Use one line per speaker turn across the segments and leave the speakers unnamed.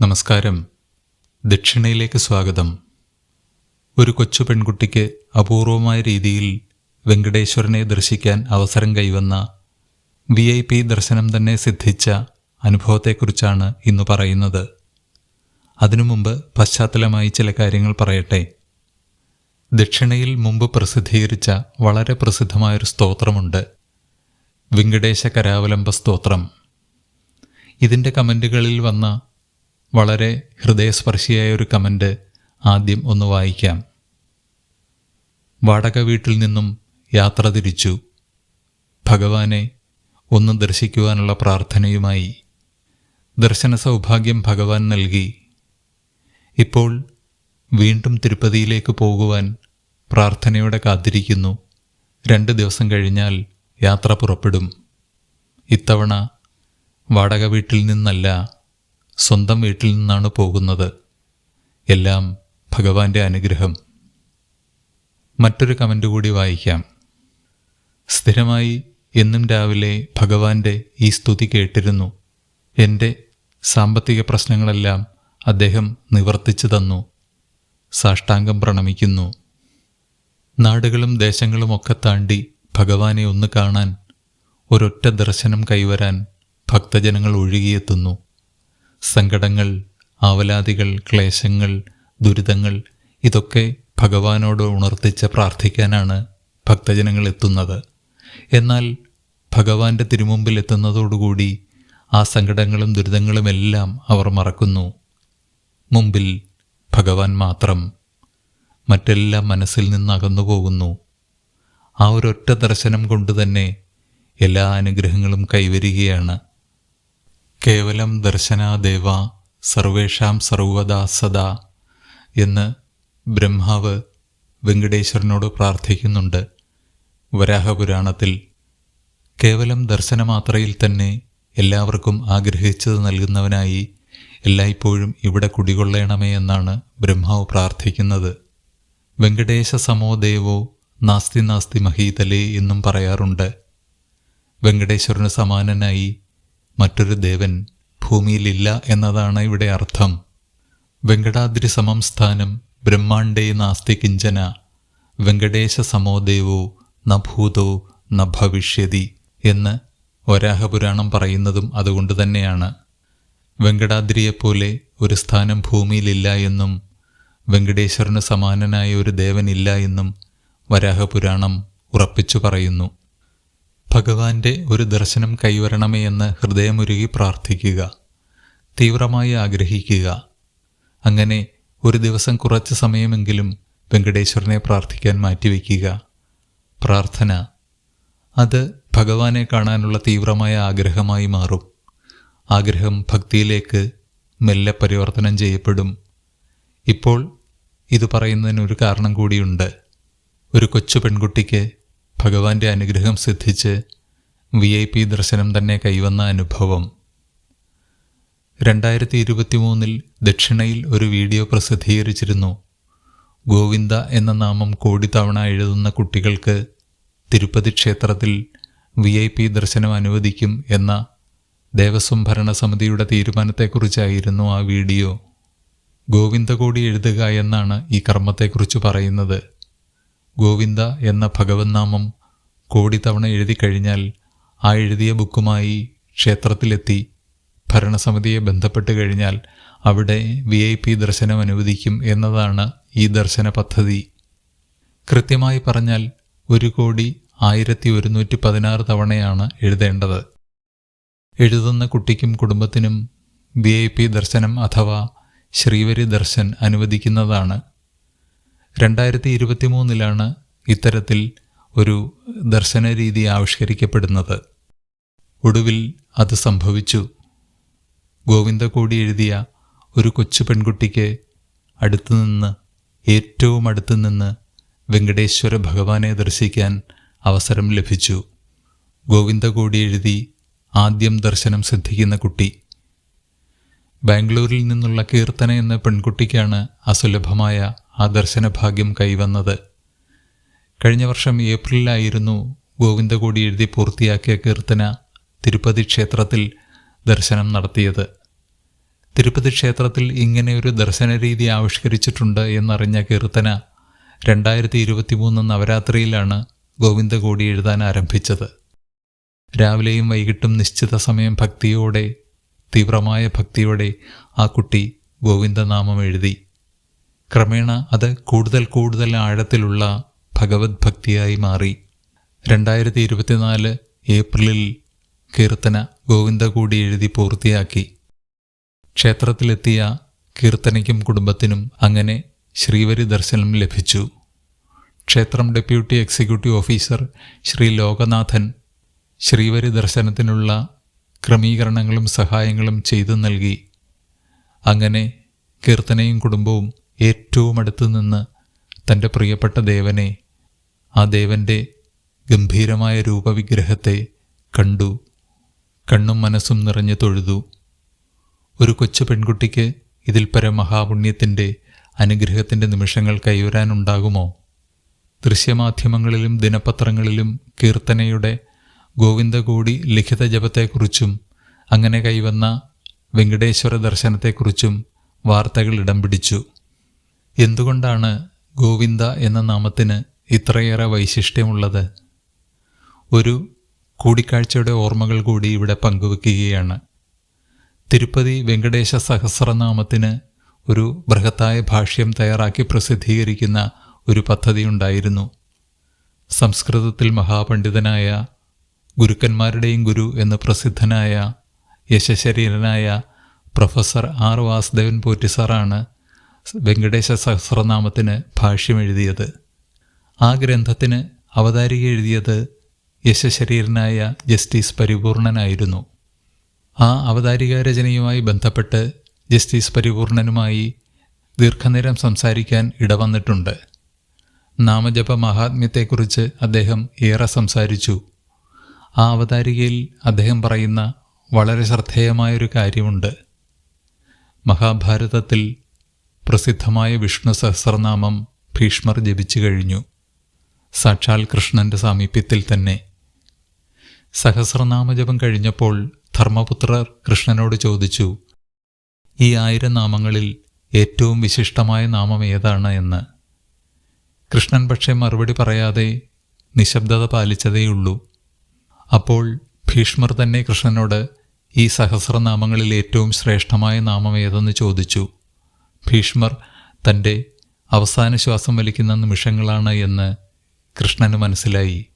നമസ്കാരം. ദക്ഷിണയിലേക്ക് സ്വാഗതം. ഒരു കൊച്ചു പെൺകുട്ടിക്ക് അപൂർവമായ രീതിയിൽ വെങ്കടേശ്വരനെ ദർശിക്കാൻ അവസരം കൈവന്ന വി ഐ പി ദർശനം തന്നെ സിദ്ധിച്ച അനുഭവത്തെക്കുറിച്ചാണ് ഇന്ന് പറയുന്നത്. അതിനു മുമ്പ് പശ്ചാത്തലമായി ചില കാര്യങ്ങൾ പറയട്ടെ. ദക്ഷിണയിൽ മുമ്പ് പ്രസിദ്ധീകരിച്ച വളരെ പ്രസിദ്ധമായൊരു സ്തോത്രമുണ്ട്. വെങ്കടേശ കരാവലംബ സ്തോത്രം. ഇതിന്റെ കമന്റുകളിൽ വന്ന വളരെ ഹൃദയസ്പർശിയായ ഒരു കമന്റ് ആദ്യം ഒന്ന് വായിക്കാം. വാടക വീട്ടിൽ നിന്നും യാത്ര തിരിച്ചു. ഭഗവാനെ ഒന്ന് ദർശിക്കുവാനുള്ള പ്രാർത്ഥനയുമായി. ദർശന സൗഭാഗ്യം ഭഗവാൻ നൽകി. ഇപ്പോൾ വീണ്ടും തിരുപ്പതിയിലേക്ക് പോകുവാൻ പ്രാർത്ഥനയോടെ കാത്തിരിക്കുന്നു. രണ്ട് ദിവസം കഴിഞ്ഞാൽ യാത്ര പുറപ്പെടും. ഇത്തവണ വാടക വീട്ടിൽ നിന്നല്ല സ്വന്തം വീട്ടിൽ നിന്നാണ് പോകുന്നത്. എല്ലാം ഭഗവാന്റെ അനുഗ്രഹം. മറ്റൊരു കമന്റ് കൂടി വായിക്കാം. സ്ഥിരമായി എന്നും രാവിലെ ഭഗവാന്റെ ഈ സ്തുതി കേട്ടിരുന്നു. എന്റെ സാമ്പത്തിക പ്രശ്നങ്ങളെല്ലാം അദ്ദേഹം നിവർത്തിച്ചു തന്നു. സാഷ്ടാംഗം പ്രണമിക്കുന്നു. നാടുകളും ദേശങ്ങളുമൊക്കെ താണ്ടി ഭഗവാനെ ഒന്ന് കാണാൻ ഒരൊറ്റ ദർശനം കൈവരാൻ ഭക്തജനങ്ങൾ ഒഴുകിയെത്തുന്നു. സങ്കടങ്ങൾ ആവലാതികൾ ക്ലേശങ്ങൾ ദുരിതങ്ങൾ ഇതൊക്കെ ഭഗവാനോട് ഉണർത്തിച്ച് പ്രാർത്ഥിക്കാനാണ് ഭക്തജനങ്ങൾ എത്തുന്നത്. എന്നാൽ ഭഗവാന്റെ തിരുമുമ്പിൽ എത്തുന്നതോടുകൂടി ആ സങ്കടങ്ങളും ദുരിതങ്ങളുമെല്ലാം അവർ മറക്കുന്നു. മുമ്പിൽ ഭഗവാൻ മാത്രം മറ്റെല്ലാം മനസ്സിൽ നിന്ന് അകന്നു പോകുന്നു ആ ഒരൊറ്റ ദർശനം കൊണ്ട് തന്നെ എല്ലാ അനുഗ്രഹങ്ങളും കൈവരികയാണ്. കേവലം ദർശനാദേവ സർവേഷാം സർവദാ സദാ എന്ന് ബ്രഹ്മാവ് വെങ്കടേശ്വരനോട് പ്രാർത്ഥിക്കുന്നുണ്ട്. വരാഹപുരാണത്തിൽ കേവലം ദർശനമാത്രയിൽ തന്നെ എല്ലാവർക്കും ആഗ്രഹിച്ചത് നൽകുന്നവനായി എല്ലായ്പ്പോഴും ഇവിടെ കുടികൊള്ളണമേ എന്നാണ് ബ്രഹ്മാവ് പ്രാർത്ഥിക്കുന്നത്. വെങ്കടേശ സമോ ദേവോ നാസ്തി നാസ്തി മഹീതലേ എന്നും പറയാറുണ്ട്. വെങ്കടേശ്വരന് സമാനനായി മറ്റൊരു ദേവൻ ഭൂമിയിലില്ല എന്നതാണ് ഇവിടെ അർത്ഥം. വെങ്കടാദ്രി സമം സ്ഥാനം ബ്രഹ്മാണ്ടേ നാസ്തി കിഞ്ചന വെങ്കടേശ സമോദേവോ ന ഭൂതോ ന ഭവിഷ്യതി എന്ന് വരാഹപുരാണം പറയുന്നതും അതുകൊണ്ട് തന്നെയാണ്. വെങ്കടാദ്രിയെപ്പോലെ ഒരു സ്ഥാനം ഭൂമിയിലില്ല എന്നും വെങ്കടേശ്വരന് സമാനനായ ഒരു ദേവനില്ല എന്നും വരാഹപുരാണം ഉറപ്പിച്ചു പറയുന്നു. ഭഗവാന്റെ ഒരു ദർശനം കൈവരണമേ എന്ന് ഹൃദയമുരുകി പ്രാർത്ഥിക്കുക. തീവ്രമായി ആഗ്രഹിക്കുക. അങ്ങനെ ഒരു ദിവസം കുറച്ച് സമയമെങ്കിലും വെങ്കടേശ്വരനെ പ്രാർത്ഥിക്കാൻ മാറ്റിവെക്കുക. പ്രാർത്ഥന. അത് ഭഗവാനെ കാണാനുള്ള തീവ്രമായ ആഗ്രഹമായി മാറും. ആഗ്രഹം ഭക്തിയിലേക്ക് മെല്ലെ പരിവർത്തനം ചെയ്യപ്പെടും. ഇപ്പോൾ ഇത് പറയുന്നതിന് ഒരു കാരണം കൂടിയുണ്ട്. ഒരു കൊച്ചു പെൺകുട്ടിക്ക് ഭഗവാന്റെ അനുഗ്രഹം സിദ്ധിച്ച് വി ഐ പി ദർശനം തന്നെ കൈവന്ന അനുഭവം. രണ്ടായിരത്തി ഇരുപത്തി മൂന്നിൽ ദക്ഷിണയിൽ ഒരു വീഡിയോ പ്രസിദ്ധീകരിച്ചിരുന്നു. ഗോവിന്ദ എന്ന നാമം കോടി തവണ എഴുതുന്ന കുട്ടികൾക്ക് തിരുപ്പതി ക്ഷേത്രത്തിൽ വി ഐ പി ദർശനം അനുവദിക്കും എന്ന ദേവസ്വം ഭരണ സമിതിയുടെ തീരുമാനത്തെക്കുറിച്ചായിരുന്നു ആ വീഡിയോ. ഗോവിന്ദകോടി എഴുതുക എന്നാണ് ഈ കർമ്മത്തെക്കുറിച്ച് പറയുന്നത്. ഗോവിന്ദ എന്ന ഭഗവന്നാമം കോടി തവണ എഴുതി കഴിഞ്ഞാൽ ആ എഴുതിയ ബുക്കുമായി ക്ഷേത്രത്തിലെത്തി ഭരണസമിതിയെ ബന്ധപ്പെട്ട് കഴിഞ്ഞാൽ അവിടെ വി ഐ പി ദർശനം അനുവദിക്കും എന്നതാണ് ഈ ദർശന പദ്ധതി. കൃത്യമായി പറഞ്ഞാൽ ഒരു കോടി ആയിരത്തി ഒരുന്നൂറ്റി പതിനാറ് തവണയാണ് എഴുതേണ്ടത്. എഴുതുന്ന കുട്ടിക്കും കുടുംബത്തിനും വി ഐ പി ദർശനം അഥവാ ശ്രീവരി ദർശൻ അനുവദിക്കുന്നതാണ് രണ്ടായിരത്തി ഇരുപത്തി മൂന്നിലാണ് ഇത്തരത്തിൽ ഒരു ദർശന രീതി ആവിഷ്കരിക്കപ്പെടുന്നത്. ഒടുവിൽ അത് സംഭവിച്ചു. ഗോവിന്ദകോടി എഴുതിയ ഒരു കൊച്ചു പെൺകുട്ടിക്ക് അടുത്തുനിന്ന് ഏറ്റവും അടുത്തുനിന്ന് വെങ്കടേശ്വര ഭഗവാനെ ദർശിക്കാൻ അവസരം ലഭിച്ചു. ഗോവിന്ദകോടി എഴുതി ആദ്യം ദർശനം സിദ്ധിക്കുന്ന കുട്ടി. ബാംഗ്ലൂരിൽ നിന്നുള്ള കീർത്തന എന്ന പെൺകുട്ടിക്കാണ് അസുലഭമായ ആ ദർശനഭാഗ്യം കൈവന്നത്. കഴിഞ്ഞ വർഷം ഏപ്രിലായിരുന്നു ഗോവിന്ദകോടി എഴുതി പൂർത്തിയാക്കിയ കീർത്തന തിരുപ്പതി ക്ഷേത്രത്തിൽ ദർശനം നടത്തിയത്. തിരുപ്പതി ക്ഷേത്രത്തിൽ ഇങ്ങനെയൊരു ദർശന രീതി ആവിഷ്കരിച്ചിട്ടുണ്ട് എന്നറിഞ്ഞ കീർത്തന രണ്ടായിരത്തി ഇരുപത്തി മൂന്ന് നവരാത്രിയിലാണ് ഗോവിന്ദകോടി എഴുതാൻ ആരംഭിച്ചത്. രാവിലെയും വൈകിട്ടും നിശ്ചിത സമയം ഭക്തിയോടെ തീവ്രമായ ഭക്തിയോടെ ആ കുട്ടി ഗോവിന്ദനാമം എഴുതി. ക്രമേണ അത് കൂടുതൽ കൂടുതൽ ആഴത്തിലുള്ള ഭഗവത് ഭക്തിയായി മാറി. രണ്ടായിരത്തി ഇരുപത്തിനാല് ഏപ്രിലിൽ കീർത്തന ഗോവിന്ദ കൂടി എഴുതി പൂർത്തിയാക്കി. ക്ഷേത്രത്തിലെത്തിയ കീർത്തനയ്ക്കും കുടുംബത്തിനും അങ്ങനെ ശ്രീവരി ദർശനം ലഭിച്ചു. ക്ഷേത്രം deputy executive officer Shri Lokanathan Srivari ദർശനത്തിനുള്ള ക്രമീകരണങ്ങളും സഹായങ്ങളും ചെയ്തു നൽകി. അങ്ങനെ കീർത്തനയും കുടുംബവും ഏറ്റവും അടുത്തു നിന്ന് തന്റെ പ്രിയപ്പെട്ട ദേവനെ ആ ദേവന്റെ ഗംഭീരമായ രൂപവിഗ്രഹത്തെ കണ്ടു. കണ്ണും മനസ്സും നിറഞ്ഞു തൊഴുതു. ഒരു കൊച്ചു പെൺകുട്ടിക്ക് ഇതിൽ പരം മഹാപുണ്യത്തിന്റെ അനുഗ്രഹത്തിന്റെ നിമിഷങ്ങൾ കൈവരാനുണ്ടാകുമോ? ദൃശ്യമാധ്യമങ്ങളിലും ദിനപത്രങ്ങളിലും കീർത്തനയുടെ ഗോവിന്ദകൂടി ലിഖിത ജപത്തെക്കുറിച്ചും അങ്ങനെ കൈവന്ന വെങ്കടേശ്വര ദർശനത്തെക്കുറിച്ചും വാർത്തകൾ ഇടം പിടിച്ചു. എന്തുകൊണ്ടാണ് ഗോവിന്ദ എന്ന നാമത്തിന് ഇത്രയേറെ വൈശിഷ്ട്യമുള്ളത്? ഒരു കൂടിക്കാഴ്ചയുടെ ഓർമ്മകൾ കൂടി ഇവിടെ പങ്കുവെക്കുകയാണ്. തിരുപ്പതി വെങ്കടേശ സഹസ്രനാമത്തിന് ഒരു ബൃഹത്തായ ഭാഷ്യം തയ്യാറാക്കി പ്രസിദ്ധീകരിക്കുന്ന ഒരു പദ്ധതിയുണ്ടായിരുന്നു സംസ്കൃതത്തിൽ മഹാപണ്ഡിതനായ ഗുരുക്കന്മാരുടെയും ഗുരു എന്ന് പ്രസിദ്ധനായ യശശരീരനായ പ്രൊഫസർ ആർ വാസുദേവൻ പോറ്റിസാറാണ് വെങ്കടേശ സഹസ്രനാമത്തിന് ഭാഷ്യം എഴുതിയത് ആ ഗ്രന്ഥത്തിന് അവതാരിക എഴുതിയത് യശശരീരനായ ജസ്റ്റിസ് പരിപൂർണനായിരുന്നു. ആ അവതാരിക രചനയുമായി ബന്ധപ്പെട്ട് ജസ്റ്റിസ് പരിപൂർണനുമായി ദീർഘനേരം സംസാരിക്കാൻ ഇടവന്നിട്ടുണ്ട്. നാമജപ മഹാത്മ്യത്തെക്കുറിച്ച് അദ്ദേഹം ഏറെ സംസാരിച്ചു. ആ അവതാരികയിൽ അദ്ദേഹം പറയുന്ന വളരെ ശ്രദ്ധേയമായൊരു കാര്യമുണ്ട്. മഹാഭാരതത്തിൽ പ്രസിദ്ധമായ വിഷ്ണു സഹസ്രനാമം ഭീഷ്മർ ജപിച്ചു കഴിഞ്ഞു. സാക്ഷാൽ കൃഷ്ണന്റെ സാമീപ്യത്തിൽ തന്നെ. സഹസ്രനാമജപം കഴിഞ്ഞപ്പോൾ ധർമ്മപുത്രർ കൃഷ്ണനോട് ചോദിച്ചു ഈ ആയിരം നാമങ്ങളിൽ ഏറ്റവും വിശിഷ്ടമായ നാമം ഏതാണ്? എന്ന്. കൃഷ്ണൻ പക്ഷേ മറുപടി പറയാതെ നിശബ്ദത പാലിച്ചതേയുള്ളൂ. അപ്പോൾ ഭീഷ്മർ തന്നെ കൃഷ്ണനോട് ഈ സഹസ്രനാമങ്ങളിൽ ഏറ്റവും ശ്രേഷ്ഠമായ നാമം ഏതെന്ന് ചോദിച്ചു. ഭീഷ്മർ തന്റെ അവസാന ശ്വാസം വലിക്കുന്ന നിമിഷങ്ങളാണ് എന്ന് കൃഷ്ണന് മനസ്സിലായി.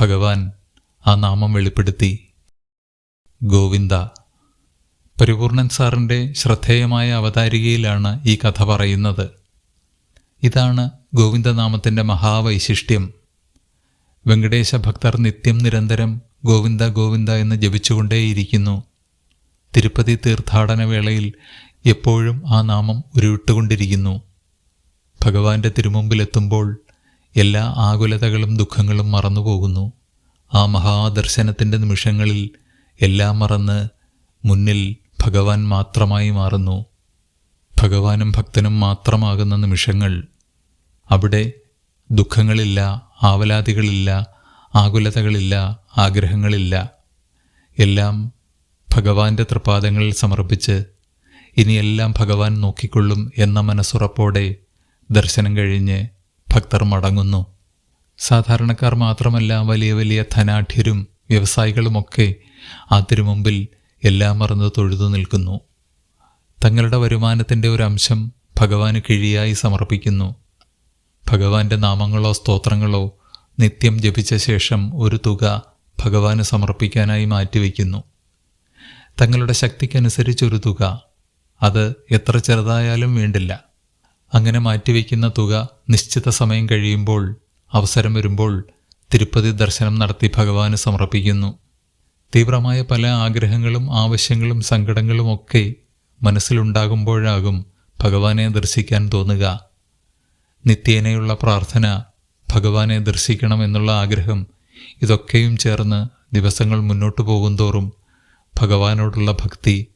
ഭഗവാൻ ആ നാമം വെളിപ്പെടുത്തി. ഗോവിന്ദ പരിപൂർണൻ സാറിന്റെ ശ്രദ്ധേയമായ അവതാരികയിലാണ് ഈ കഥ പറയുന്നത്. ഇതാണ് ഗോവിന്ദനാമത്തിന്റെ മഹാവൈശിഷ്ട്യം. വെങ്കടേശ ഭക്തർ നിത്യം നിരന്തരം ഗോവിന്ദ ഗോവിന്ദ എന്ന് ജപിച്ചുകൊണ്ടേയിരിക്കുന്നു. തിരുപ്പതി തീർത്ഥാടന വേളയിൽ എപ്പോഴും ആ നാമം ഉരുവിട്ടുകൊണ്ടിരിക്കുന്നു. ഭഗവാന്റെ തിരുമുമ്പിലെത്തുമ്പോൾ എല്ലാ ആകുലതകളും ദുഃഖങ്ങളും മറന്നുപോകുന്നു. ആ മഹാദർശനത്തിന്റെ നിമിഷങ്ങളിൽ എല്ലാം മറന്ന് മുന്നിൽ ഭഗവാൻ മാത്രമായി മാറുന്നു. ഭഗവാനും ഭക്തനും മാത്രമാകുന്ന നിമിഷങ്ങൾ അവിടെ ദുഃഖങ്ങളില്ല ആവലാതികളില്ല ആകുലതകളില്ല ആഗ്രഹങ്ങളില്ല. എല്ലാം ഭഗവാന്റെ തൃപാദങ്ങളിൽ സമർപ്പിച്ച് ഇനിയെല്ലാം ഭഗവാൻ നോക്കിക്കൊള്ളും എന്ന മനസ്സുറപ്പോടെ ദർശനം കഴിഞ്ഞ് ഭക്തർ മടങ്ങുന്നു. സാധാരണക്കാർ മാത്രമല്ല വലിയ വലിയ ധനാഠ്യരും വ്യവസായികളുമൊക്കെ ആ തിരുമുമ്പിൽ എല്ലാം മറന്ന് തൊഴുതു നിൽക്കുന്നു. തങ്ങളുടെ വരുമാനത്തിന്റെ ഒരു അംശം ഭഗവാന് കിഴിയായി സമർപ്പിക്കുന്നു. ഭഗവാന്റെ നാമങ്ങളോ സ്തോത്രങ്ങളോ നിത്യം ജപിച്ച ശേഷം ഒരു തുക ഭഗവാന് സമർപ്പിക്കാനായി മാറ്റിവെക്കുന്നു. തങ്ങളുടെ ശക്തിക്കനുസരിച്ചൊരു തുക അത് എത്ര ചെറുതായാലും വേണ്ടില്ല. അങ്ങനെ മാറ്റിവെക്കുന്ന തുക നിശ്ചിത സമയം കഴിയുമ്പോൾ അവസരം വരുമ്പോൾ തിരുപ്പതി ദർശനം നടത്തി ഭഗവാന് സമർപ്പിക്കുന്നു. തീവ്രമായ പല ആഗ്രഹങ്ങളും ആവശ്യങ്ങളും സങ്കടങ്ങളും ഒക്കെ മനസ്സിലുണ്ടാകുമ്പോഴാകും ഭഗവാനെ ദർശിക്കാൻ തോന്നുക. നിത്യേനയുള്ള പ്രാർത്ഥന ഭഗവാനെ ദർശിക്കണം എന്നുള്ള ആഗ്രഹം ഇതൊക്കെയും ചേർന്ന് ദിവസങ്ങൾ മുന്നോട്ട് പോകുന്തോറും ഭഗവാനോടുള്ള ഭക്തി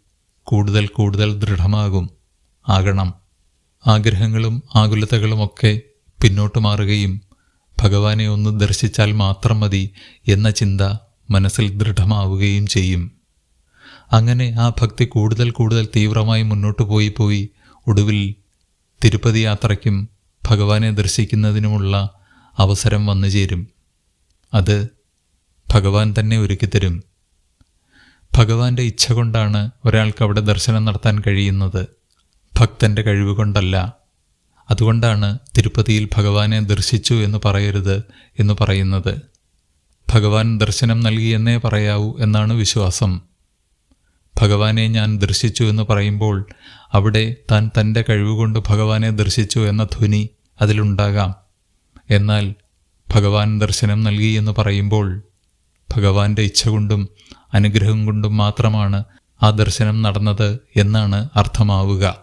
കൂടുതൽ കൂടുതൽ ദൃഢമാകും. ആകണം. ആഗ്രഹങ്ങളും ആകുലതകളുമൊക്കെ പിന്നോട്ട് മാറുകയും ഭഗവാനെ ഒന്ന് ദർശിച്ചാൽ മാത്രം മതി എന്ന ചിന്ത മനസ്സിൽ ദൃഢമാവുകയും ചെയ്യും. അങ്ങനെ ആ ഭക്തി കൂടുതൽ കൂടുതൽ തീവ്രമായി മുന്നോട്ട് പോയി പോയി ഒടുവിൽ തിരുപ്പതി യാത്രയ്ക്കും ഭഗവാനെ ദർശിക്കുന്നതിനുമുള്ള അവസരം വന്നു ചേരും. അത് ഭഗവാൻ തന്നെ ഒരുക്കിത്തരും. ഭഗവാന്റെ ഇച്ഛ കൊണ്ടാണ് ഒരാൾക്ക് അവിടെ ദർശനം നടത്താൻ കഴിയുന്നത്. ഭക്തന്റെ കഴിവ് കൊണ്ടല്ല. അതുകൊണ്ടാണ് തിരുപ്പതിയിൽ ഭഗവാനെ ദർശിച്ചു എന്ന് പറയരുത് എന്ന് പറയുന്നത്. ഭഗവാൻ ദർശനം നൽകിയെന്നേ പറയാവൂ എന്നാണ് വിശ്വാസം. ഭഗവാനെ ഞാൻ ദർശിച്ചു എന്ന് പറയുമ്പോൾ അവിടെ താൻ തന്റെ കഴിവുകൊണ്ട് ഭഗവാനെ ദർശിച്ചു എന്ന ധ്വനി അതിലുണ്ടാകാം. എന്നാൽ ഭഗവാൻ ദർശനം നൽകി എന്ന് പറയുമ്പോൾ ഭഗവാന്റെ ഇച്ഛ കൊണ്ടും അനുഗ്രഹം കൊണ്ടും മാത്രമാണ് ആ ദർശനം നടന്നത് എന്നാണ് അർത്ഥമാവുക.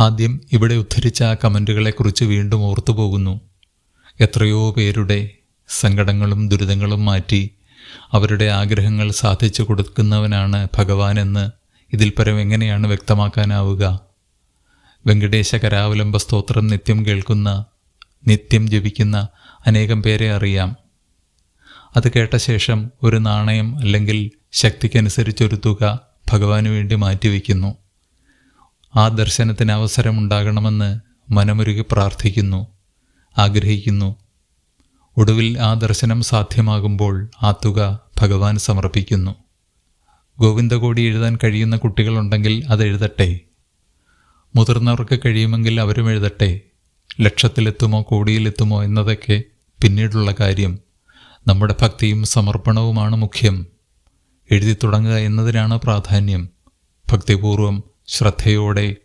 ആദ്യം ഇവിടെ ഉദ്ധരിച്ച ആ കമന്റുകളെക്കുറിച്ച് വീണ്ടും ഓർത്തുപോകുന്നു എത്രയോ പേരുടെ സങ്കടങ്ങളും ദുരിതങ്ങളും മാറ്റി അവരുടെ ആഗ്രഹങ്ങൾ സാധിച്ചു കൊടുക്കുന്നവനാണ് ഭഗവാനെന്ന് ഇതിൽ പരം എങ്ങനെയാണ് വ്യക്തമാക്കാനാവുക? വെങ്കടേശ കരാവലംബ സ്തോത്രം നിത്യം കേൾക്കുന്ന നിത്യം ജപിക്കുന്ന അനേകം പേരെ അറിയാം. അത് കേട്ട ശേഷം ഒരു നാണയം അല്ലെങ്കിൽ ശക്തിക്കനുസരിച്ചൊരു തുക ഭഗവാന് വേണ്ടി മാറ്റിവെക്കുന്നു. ആ ദർശനത്തിന് അവസരമുണ്ടാകണമെന്ന് മനമുരുകി പ്രാർത്ഥിക്കുന്നു ആഗ്രഹിക്കുന്നു. ഒടുവിൽ ആ ദർശനം സാധ്യമാകുമ്പോൾ ആ തുക ഭഗവാൻ സമർപ്പിക്കുന്നു. ഗോവിന്ദകോടി എഴുതാൻ കഴിയുന്ന കുട്ടികളുണ്ടെങ്കിൽ അത് എഴുതട്ടെ. മുതിർന്നവർക്ക് കഴിയുമെങ്കിൽ അവരും എഴുതട്ടെ. ലക്ഷത്തിലെത്തുമോ കോടിയിലെത്തുമോ എന്നതൊക്കെ പിന്നീടുള്ള കാര്യം. നമ്മുടെ ഭക്തിയും സമർപ്പണവുമാണ് മുഖ്യം. എഴുതി തുടങ്ങുക എന്നതിനാണ് പ്രാധാന്യം. ഭക്തിപൂർവം ശ്രദ്ധയോടെ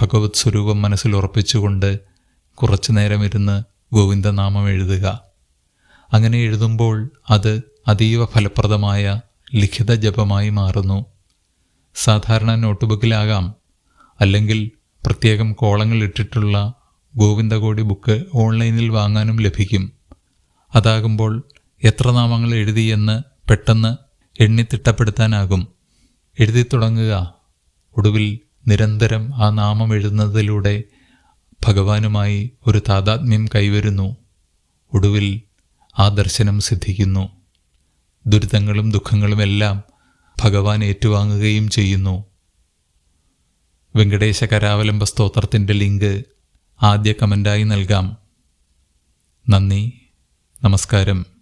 ഭഗവത് സ്വരൂപം മനസ്സിൽ ഉറപ്പിച്ചുകൊണ്ട് കുറച്ചു നേരം ഇരുന്ന് ഗോവിന്ദനാമം എഴുതുക. അങ്ങനെ എഴുതുമ്പോൾ അത് അതീവ ഫലപ്രദമായ ലിഖിത ജപമായി മാറുന്നു. സാധാരണ നോട്ട്ബുക്കിലാകാം. അല്ലെങ്കിൽ പ്രത്യേകം കോളങ്ങൾ ഇട്ടിട്ടുള്ള ഗോവിന്ദകോടി ബുക്ക് ഓൺലൈനിൽ വാങ്ങാനും ലഭിക്കും. അതാകുമ്പോൾ എത്ര നാമങ്ങൾ എഴുതിയെന്ന് പെട്ടെന്ന് എണ്ണി തിട്ടപ്പെടുത്താനാകും. എഴുതി തുടങ്ങുക. ഒടുവിൽ നിരന്തരം ആ നാമം എഴുതുന്നതിലൂടെ ഭഗവാനുമായി ഒരു താതാത്മ്യം കൈവരുന്നു. ഒടുവിൽ ആ ദർശനം സിദ്ധിക്കുന്നു. ദുരിതങ്ങളും ദുഃഖങ്ങളും എല്ലാം ഭഗവാൻ ഏറ്റുവാങ്ങുകയും ചെയ്യുന്നു. വെങ്കടേശ കരാവലംബ സ്തോത്രത്തിന്റെ ലിങ്ക് ആദ്യ കമന്റായി നൽകാം. നന്ദി. നമസ്കാരം.